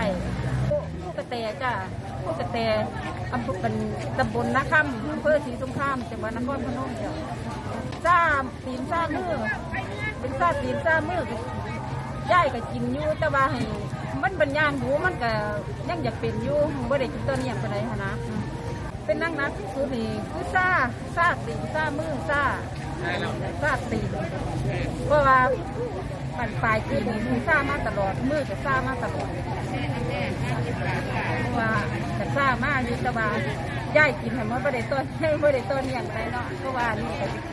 ายผู้กระแตจ้าผู้กระแตอำเภอเป็นตำบลนาคำอำเภอศรีสงครามจังหวัดนครพนมจ้ะซ่าตีนซ่ามือเป็นซ่าตีนซ่ามือย่ายก็กินอยู่แต่ว่าให้มันเป็นย่างหูมันก็ยังอยากเป็นอยู่บ่ได้กินตัวนี้อย่างปานใดหั้นะเป็นนั่งนักที่สุดนี่คือซ่าซ่าตีนซ่ามือซ่าซ่าตีนเพราะว่า ปันปลายคือนี่มือซ่ามาตลอดมือก็ซ่ามาตลอดเพราะว่าจะซ่ามากอยู่แตะบาย่ายกินให้มันไม่ได้ต้นไม่ได้ต้นอย่างไรเนาะเพราะว่านี่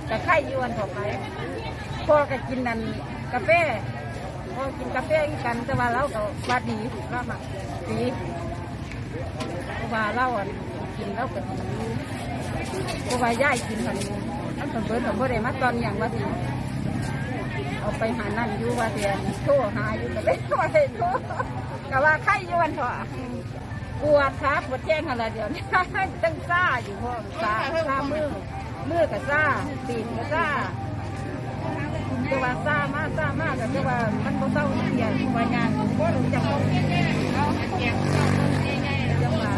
จะไข่ยวนถอกไปพ่อก็กินนั่นกาแฟพ่อกินกาแฟกันแต่ว่าเราก็ว่าดีเราหมักดีเพราะว่าเราอะกินเราก็เพราะว่าย่ายกินมันมันเป็นเบิร์ดผมไม่ได้มาตอนอย่างว่าสิ เอาไปหานั่นอยู่ว่าเดียนโทรหาอยู่ก็ได้ว่าได้โทรก็ว่าไข่ยวนเถอะปวดครับปวดแจ้งอะไรเดี๋ยวนี้ตั้งซ่าอยู่พ่อซ่าซ่ามือมือกับซ่าตีนกับซ่าจะว่าซ่ามากซ่ามากแต่จะว่ามันก็เศร้าเสียว่างานก็รู้จักเขาจังว่า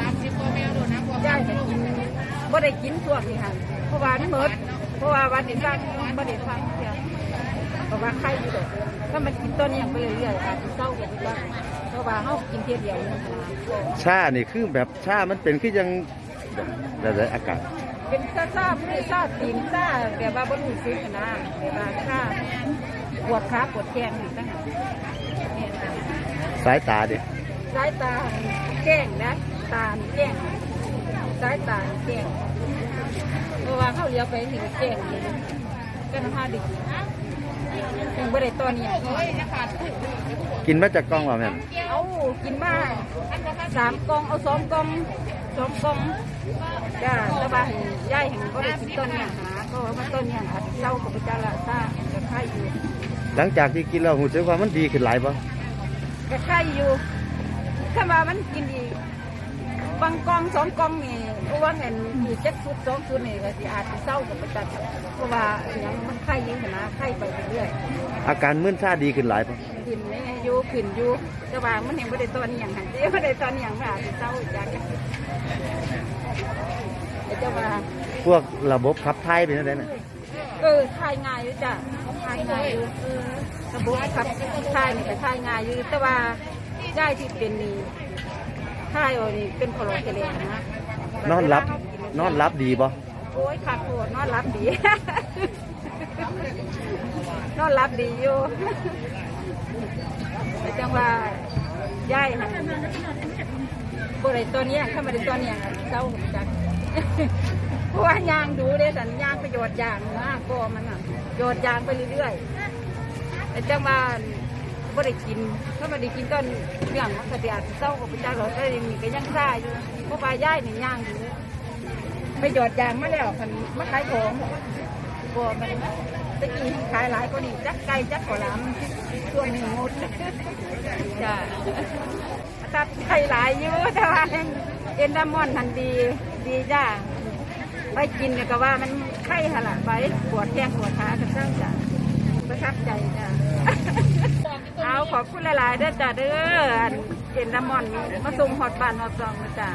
ย่ายจะกินบ่ได้กินช่วงนี้ค่ะเพราะว่ามันหมดเพราะว่าวันที่สร้างบ่ได้ฟังเสีย เพราะว่าไข้อยู่ดอกถ้ามันกินต้นนี้ไปเรื่อยๆอาจจะเศร้าอย่างนี้บ้างเพราะว่าเขากินเพียเดียวนี่นะชานี่คือแบบชามันเป็นคือยังแบบไรอากาศ เป็นซาซาไม่ได้ซาตีนซาแบบว่าบนหูซึกนะแบบว่าซาปวดขาปวดแขนนี่ตั้งเนี่ยนะสายตาดิสายตาแจ้งนะตาแจ้งสายตาแจ้งเพราะว่าเขาเลี้ยวไปถึงแจ้งเลยนะก็น้ำผ้าดิบ ยังไม่ได้ตัวเนี่ยกินมาจากกล้องว่าแม่นเอากินมาสามกล่องเอาสองกล่องสองกล่องจ้าตะบานย่ายเห็นก็ได้กินต้นเนี่ยหาก็ว่ามันต้นเนี่ยอาจจะเจ้ากับพระเจ้าละซาจะไข่อยู่หลังจากที่กินแล้วหูสึกว่ามันดีขึ้นหลายปะก็ไข่อยู่ถ้ามามันกินอีกบางกล่องสองกล่องนี่ เพราะว่าเห็นอยู่เจ็ดฟุตสองฟุตนี่ก็สิอาจจะเศร้ากับพระเจ้าเพราะว่าอย่างมันไข่ยิ่งขนาดไข่ไปเรื่อยอาการมึนชาดีขึ้นหลายปะกินนี่อยู่ขึ้นอยู่แต่ว่ามันยังไม่ได้ตัวนี้อย่างหันเดียวไม่ได้ตัวนี้อย่างมันอาจจะเศร้าจากกันแต่เจ้าว่าพวกระบบขับถ่ายเป็นอะไรน่ะเออทายง่ายอยู่จ้ะทายง่ายอยู่เออระบบขับทายนี่ก็ทายง่ายอยู่แต่ว่าได้ที่เป็นนี่ทายเอานี่เป็นคอเลสเตอรอลนะ นอนรับนอนรับดีปะโอ้ยขาดโหดนอนรับดี นอนรับดีอยู่แต่จังว่าย่ายหันบ่ได้ตัวเนี้ยถ้ามาได้ตัวเนี้ยเจ้าจักเพราะว่ายางดูเด้สันยางประโยชน์ยางมากก็มันอะโยชน์ยางไปเรื่อยๆแต่จังว่า บ่ได้กินถ้ามาได้กินต้นเรื่องมันก็เดียดเศร้ากับพระเจ้าเราก็ยังมีก็ยังซ่าอยู่เพราะว่าย่ายหนี่งย่างอยู่ไปโยชน์ยางมาแล้วมันมาขายของบัวมันตะกี้ขายหลายก็นี่จักไก่จักขอลามช่วงนี้งดจ้ะตัดไข่หลายอยู่แต่ว่าเอ็นดามอนทันดีดีจ้าไปกินเนี่ยก็ว่ามันไข้หละไปปวดแข้งปวดขากันตั้งจ้ะ ประทับใจจ้ะเอาขอบคุณหลายๆเด้อจ้ะเด้ออันเอ็นดามอนมาส่งฮอดบ้านฮอดซองนะจ้ะ